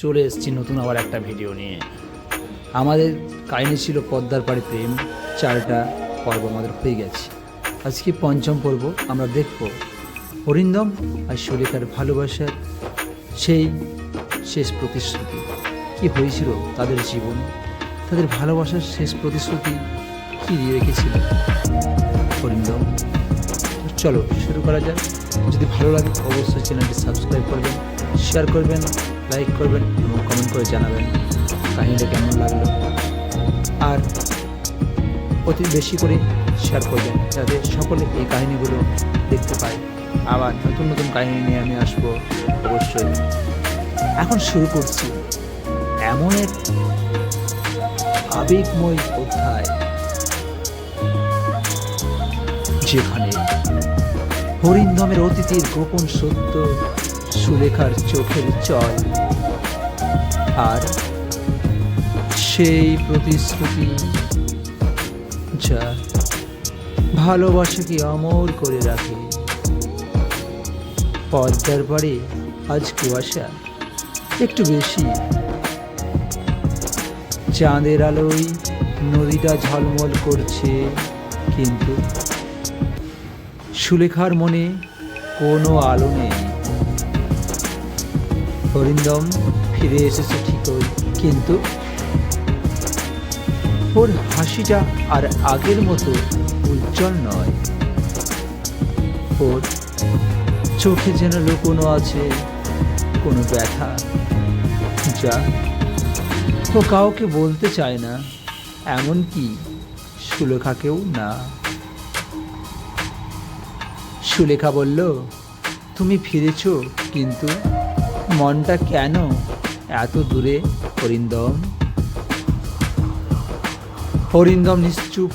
চলে এসেছি নতুন আবার একটা ভিডিও নিয়ে। আমাদের কাহিনী ছিল পদ্মার পাড়ি প্রেম চারটা পর্ব আমাদের হয়ে গেছে। আজকে পঞ্চম পর্ব, আমরা দেখব অরিন্দম আর সুরেখার ভালোবাসার সেই শেষ প্রতিশ্রুতি। কি হয়েছিল তাদের জীবনে, তাদের ভালোবাসার শেষ প্রতিশ্রুতি কি দিয়ে রেখেছিল অরিন্দম চলো শুরু করা যাক। যদি ভালো লাগে, অবশ্যই চ্যানেলটি সাবস্ক্রাইব করবেন। শেয়ার করবেন লাইক করবেন এবং কমেন্ট করে জানাবেন কাহিনীটা কেমন লাগল। আর অতি বেশি করে শেয়ার করবেন যাতে সকলে এই কাহিনীগুলো দেখতে পায়। আবার নতুন নতুন কাহিনী নিয়ে আমি আসব অবশ্যই। এখন শুরু করছি এমন এক আবেগময় অধ্যায়। যেখানে হরিন্দমের অতীতের গোপন সত্য সুলেখার চোখের চল। আর সেই প্রতিশ্রুতি যা ভালোবাসাকে অমর করে রাখে। পদ্মার পাড়ে আজ কুয়াশা একটু বেশি। চাঁদের আলোয় নদীটা ঝলমল করছে, কিন্তু সুলেখার মনে কোনো আলো নেই। হরিন্দম ফিরে এসেছে ঠিকই, কিন্তু ওর হাসিটা আর আগের মতো উজ্জ্বল নয়। ওর চোখে যেন লুকোনো আছে কোনো ব্যথা যা ও কাউকে বলতে চায় না, এমনকি সুলেখাকেও না। সুলেখা বলল, তুমি ফিরেছ, কিন্তু মনটা কেন এত দূরে? হরিন্দম হরিন্দম নিশ্চুপ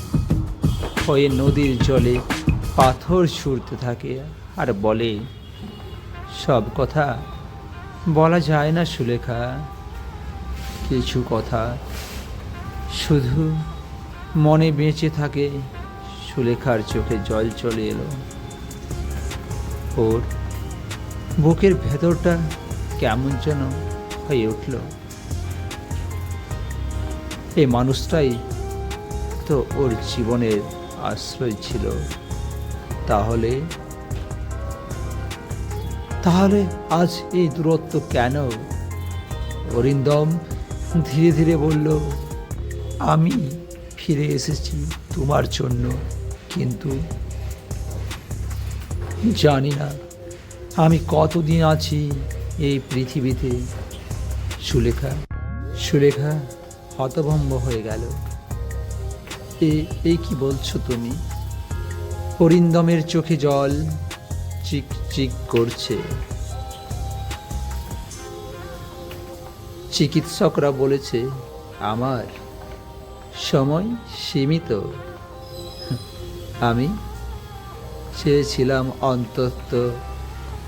হয়ে নদীর জলে পাথর ছুঁড়তে থাকে আর বলে, সব কথা বলা যায় না সুলেখা। কিছু কথা শুধু মনে বেঁচে থাকে। সুলেখার চোখে জল চলে এলো। ওর বুকের ভেতরটা কেমন যেন হয়ে উঠল। এই মানুষটাই তো ওর জীবনের আশ্রয় ছিল। তাহলে? তাহলে আজ এই দূরত্ব কেন? অরিন্দম ধীরে ধীরে বলল, আমি ফিরে এসেছি তোমার জন্য, কিন্তু জানি না আমি কতদিন আছি এই পৃথিবীতে সুলেখা সুলেখা হতভম্ব হয়ে গেল। এ এই কি বলছো তুমি? হরিন্দমের চোখে জল চিক চিক করছে। চিকিৎসকরা বলেছে, আমার সময় সীমিত। আমি চেয়েছিলাম অন্তত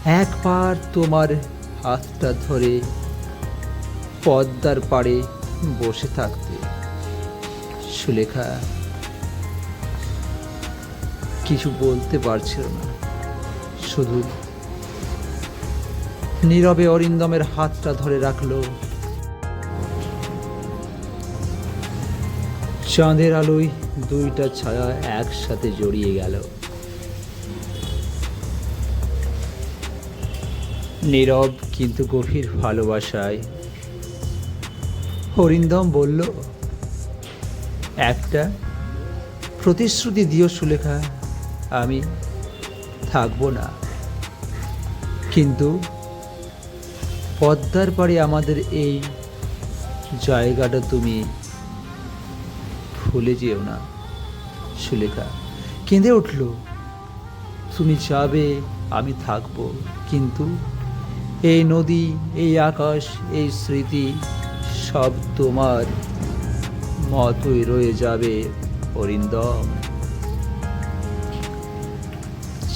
একবার তোমার হাতটা ধরে পদ্মার পাড়ে বসে থাকতে। সুলেখা কিছু বলতে পারছিল না। শুধু নীরবে অরিন্দমের হাতটা ধরে রাখল। চাঁদের আলোয় দুইটা ছায়া একসাথে জড়িয়ে গেল। নীরব কিন্তু গভীর ভালোবাসায়। হরিন্দম বলল, একটা প্রতিশ্রুতি দিও সুলেখা, আমি থাকব না। কিন্তু পদ্মার পাড়ে আমাদের এই জায়গাটা তুমি ভুলে যেও না সুলেখা। কেঁদে উঠল, তুমি যাবে, আমি থাকব। কিন্তু এই নদী, এই আকাশ, এই স্মৃতি সব তোমার মতোই রয়ে যাবে, অরিন্দম।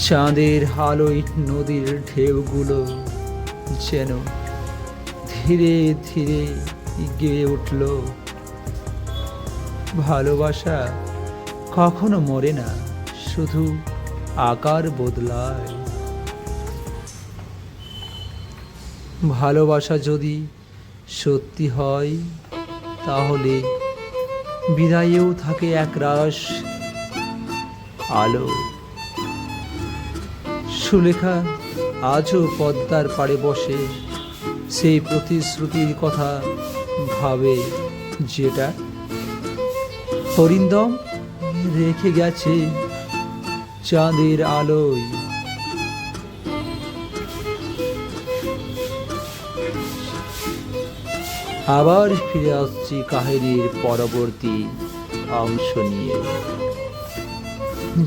চাঁদের আলোয় নদীর ঢেউগুলো যেন ধীরে ধীরে গেয়ে উঠল। ভালোবাসা কখনো মরে না, শুধু আকার বদলায়। ভালোবাসা যদি সত্যি হয়, তাহলে বিদায়েও থাকে এক একরাশ আলো। সুলেখা আজও পদ্মার পাড়ে বসে, সেই প্রতিশ্রুতির কথা ভাবে যেটা হরিন্দম রেখে গেছে চাঁদের আলোয়। আবার ফিরে আসছি কাহিনীর পরবর্তী অংশ নিয়ে।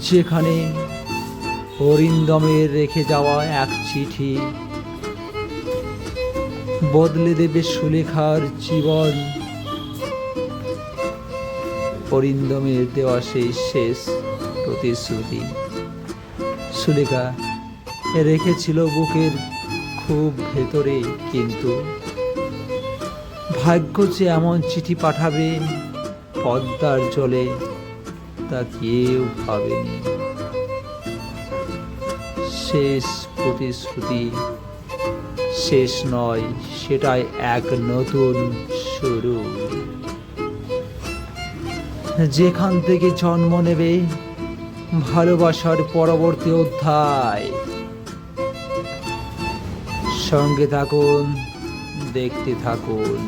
যেখানে অরিন্দমের রেখে যাওয়া এক চিঠি, বদলে দেবে সুলেখার জীবন। অরিন্দমের দেওয়া সেই শেষ প্রতিশ্রুতি। সুলেখা রেখেছিল বুকের খুব ভেতরে, কিন্তু ভাগ্য যে এমন চিঠি পাঠাবে, পদ্মার জলে তা কেউ ভাবেনি। শেষ প্রতিশ্রুতি, শেষ নয়, সেটাই এক নতুন শুরু। যেখান থেকে জন্ম নেবে, ভালোবাসার পরবর্তী অধ্যায়। সঙ্গে থাকুন, দেখতে থাকুন।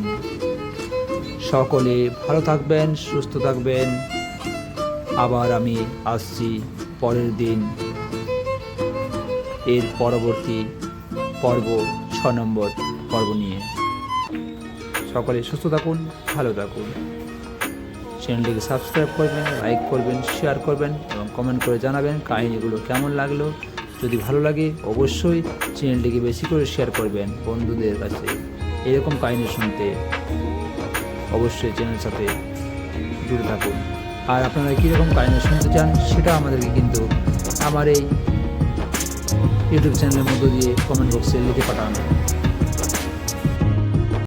সকলে ভালো থাকবেন, সুস্থ থাকবেন। আবার আমি আসছি পরের দিন। এর পরবর্তী পর্ব ছ নম্বর পর্ব নিয়ে। সকলে সুস্থ থাকুন, ভালো থাকুন। চ্যানেলটিকে সাবস্ক্রাইব করবেন, লাইক করবেন, শেয়ার করবেন এবং কমেন্ট করে জানাবেন কাহিনিগুলো কেমন লাগল। যদি ভালো লাগে, অবশ্যই চ্যানেলটিকে বেশি করে শেয়ার করবেন বন্ধুদের কাছে। এরকম কাহিনী শুনতে অবশ্যই চ্যানেলের সাথে জুড়ে থাকুন। আর আপনারা কীরকম কাহিনী শুনতে চান সেটা আমাদেরকে কিন্তু আমার এই ইউটিউব চ্যানেলের মধ্য দিয়ে কমেন্ট বক্সে লিখে পাঠান।